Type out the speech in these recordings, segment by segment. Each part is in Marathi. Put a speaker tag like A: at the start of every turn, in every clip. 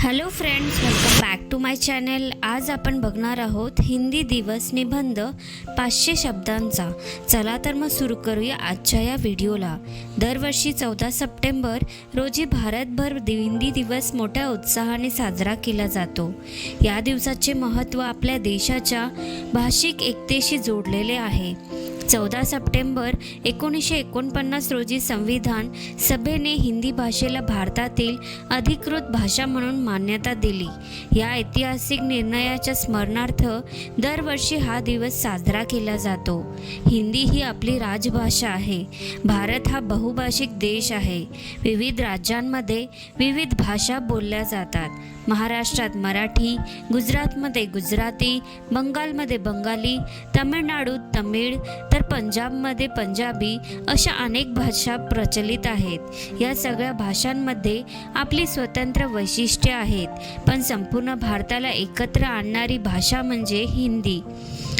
A: Hello friends welcome back to my channel आज आपण बघणार आहोत हिंदी दिवस निबंध पाचशे शब्दांचा. चला तर मग सुरू करूया आजच्या या व्हिडिओला. दरवर्षी चौदा सप्टेंबर रोजी भारतभर दि- हिंदी दिवस मोठ्या उत्साहाने साजरा केला जातो. या दिवसाचे महत्त्व आपल्या देशाच्या भाषिक एकतेशी जोडलेले आहे. चौदा सप्टेंबर एकोणीसशे एकोणपन्नास रोजी संविधान सभेने हिंदी भाषेला भारतातील अधिकृत भाषा म्हणून मान्यता दिली. या ऐतिहासिक निर्णयाच्या स्मरणार्थ दरवर्षी हा दिवस साजरा केला जातो. हिंदी ही आपली राजभाषा आहे. भारत हा बहुभाषिक देश आहे. विविध राज्यांमध्ये विविध भाषा बोलल्या जातात. महाराष्ट्रात मराठी गुजरातमध्ये गुजराती बंगालमध्ये बंगाली तमिळनाडूत तमिळ तर पंजाबमध्ये पंजाबी अशा अनेक भाषा प्रचलित आहेत. या सगळ्या भाषांमध्ये आपली स्वतंत्र वैशिष्ट्ये आहेत पण संपूर्ण भारताला एकत्र आणणारी भाषा म्हणजे हिंदी.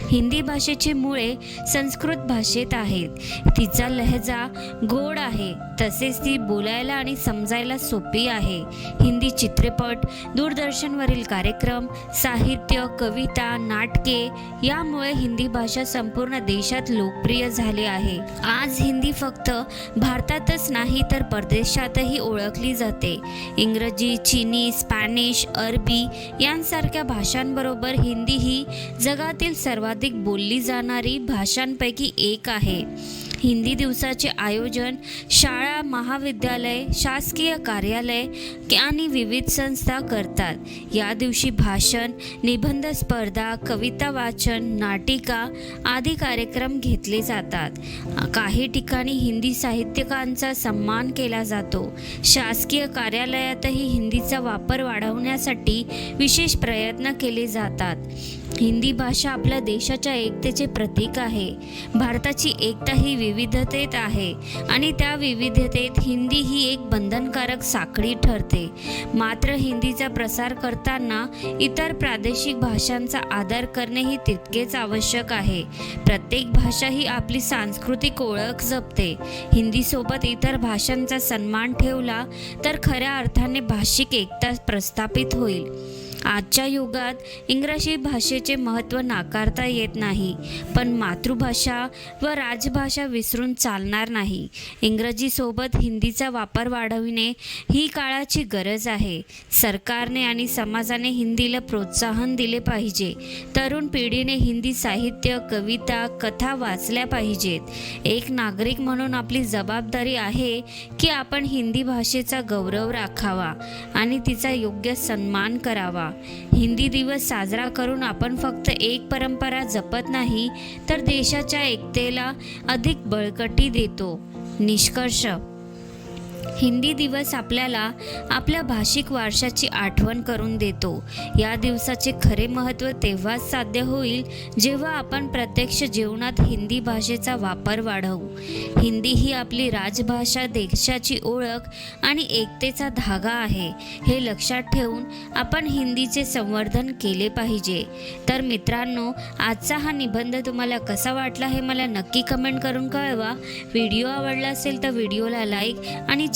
A: हिंदी भाषेची मुळे संस्कृत भाषेत आहेत. तिचा लहजा गोड आहे. तसेच ती बोलायला आणि समजायला सोपी आहे. हिंदी चित्रपट दूरदर्शनवरील कार्यक्रम साहित्य कविता नाटके यामुळे हिंदी भाषा संपूर्ण देशात लोकप्रिय झाली आहे. आज हिंदी फक्त भारतातच नाही तर परदेशातही ओळखली जाते. इंग्रजी चिनी स्पॅनिश अरबी यांसारख्या भाषांबरोबर हिंदी ही जगातील सर्वाधिक बोलली जाणारी भाषांपैकी एक आहे. हिंदी दिवसाचे आयोजन शाळा महाविद्यालय शासकीय कार्यालय आणि विविध संस्था करतात. या दिवशी भाषण निबंध स्पर्धा कविता वाचन नाटिका आदी कार्यक्रम घेतले जातात. काही ठिकाणी हिंदी साहित्यिकांचा सन्मान केला जातो. शासकीय कार्यालयातही हिंदीचा वापर वाढवण्यासाठी विशेष प्रयत्न केले जातात. हिंदी भाषा आपल्या देशाच्या एकतेचे प्रतीक आहे. भारताची एकता ही विविधतेत आहे आणि त्या विविधतेत हिंदी ही एक बंधनकारक साखळी ठरते. मात्र हिंदीचा प्रसार करताना इतर प्रादेशिक भाषांचा आदर करणे ही तितकेच आवश्यक आहे. प्रत्येक भाषा ही आपली सांस्कृतिक ओळख जपते. हिंदीसोबत इतर भाषांचा सन्मान ठेवला तर खऱ्या अर्थाने भाषिक एकता प्रस्थापित होईल. आजच्या युगात इंग्रजी भाषेचे महत्त्व नाकारता येत नाही पण मातृभाषा व राजभाषा विसरून चालणार नाही. इंग्रजीसोबत हिंदीचा वापर वाढविणे ही काळाची गरज आहे. सरकारने आणि समाजाने हिंदीला प्रोत्साहन दिले पाहिजे. तरुण पिढीने हिंदी साहित्य कविता कथा वाचल्या पाहिजेत. एक नागरिक म्हणून आपली जबाबदारी आहे की आपण हिंदी भाषेचा गौरव राखावा आणि तिचा योग्य सन्मान करावा. हिंदी दिवस साजरा करून आपण फक्त एक परंपरा जपत नाही तर देशाच्या एकतेला अधिक बळकटी देतो. निष्कर्ष हिंदी दिवस आपल्याला आपल्या भाषिक वारशाची आठवण करून देतो. या दिवसाचे खरे महत्त्व तेव्हाच साध्य होईल जेव्हा आपण प्रत्यक्ष जीवनात हिंदी भाषेचा वापर वाढवू. हिंदी ही आपली राजभाषा देशाची ओळख आणि एकतेचा धागा आहे. हे लक्षात ठेवून आपण हिंदीचे संवर्धन केले पाहिजे. तर मित्रांनो आजचा हा निबंध तुम्हाला कसा वाटला हे मला नक्की कमेंट करून कळवा. व्हिडिओ आवडला असेल तर व्हिडिओला लाईक आणि